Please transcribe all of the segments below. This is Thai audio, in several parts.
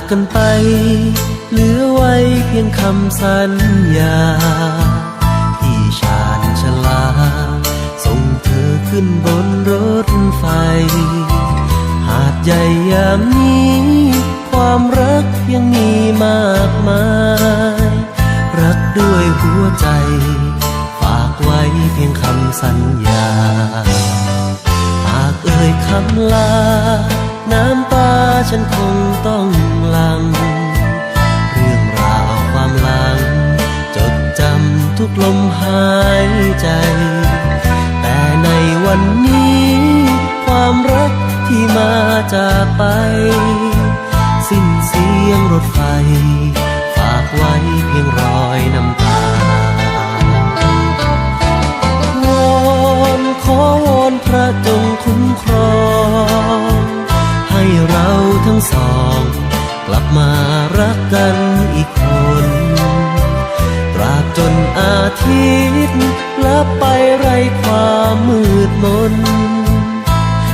จากกันไป เหลือไว้เพียงคำสัญญา ที่ชาญชลา ส่งเธอขึ้นบนรถไฟ หาดใหญ่ยามนี้ ความรักยังมีมากมาย รักด้วยหัวใจ ฝากไว้เพียงคำสัญญา หากเอ่ยคำลาน้ำตาฉันคงต้อง กลมหายใจ แต่ในวันนี้ ความรักที่มาจากไป สิ้นเสียงรถไฟ ฝากไว้เพียงรอยน้ำตาวอนขอวอนพระจงคุ้มครอง ให้เราทั้งสอง กลับมารักกันอีกคน ทิตย์ลับไปไรความมืดมน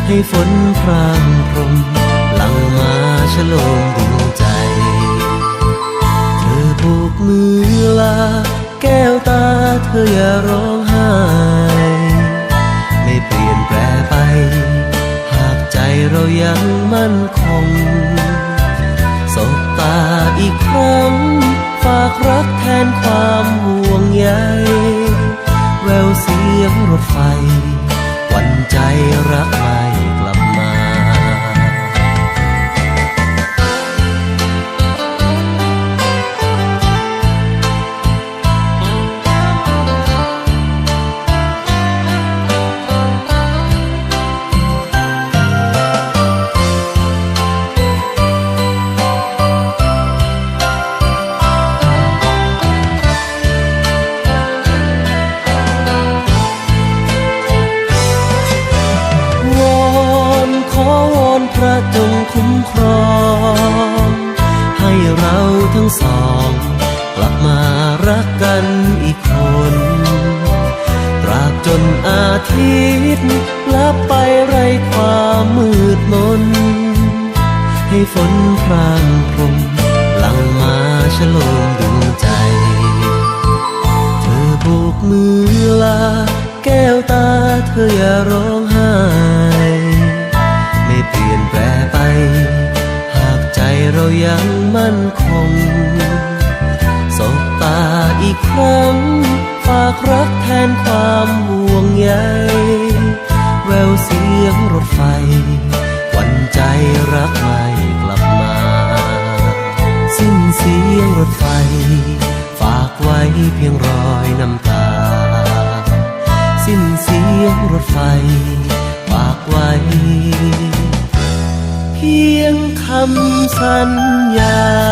ให้ฝนพรางพรมหลังมาฉลมดวงใจ เธอโบกมือลา แก้วตาเธออย่าร้องไห้ ไม่เปลี่ยนแปลไป หากใจเรายังมั่นคงสบตาอีกครั้ง ฝากรักแทนความห่วง ยแววเสียงรถไฟ วันใจรักใหม่ พระจงคุ้มครอง ให้เราทั้งสอง กลับมารักกันอีกคน ตราบจนอาทิตย์ลับไปไรความมืดมน ให้ฝนพรางพรมหลังมาฉโลมดวงใจ เธอโบกมือลา แก้วตาเธออย่าร้องไห้ เรายังมั่นคงสบตาอีกครั้งฝากรักแทนความห่วงใยแววเสียงรถไฟวันใจรักไม่กลับมา สิ้นเสียงรถไฟ ฝากไว้เพียงรอยน้ำตา สิ้นเสียงรถไฟำสัญญา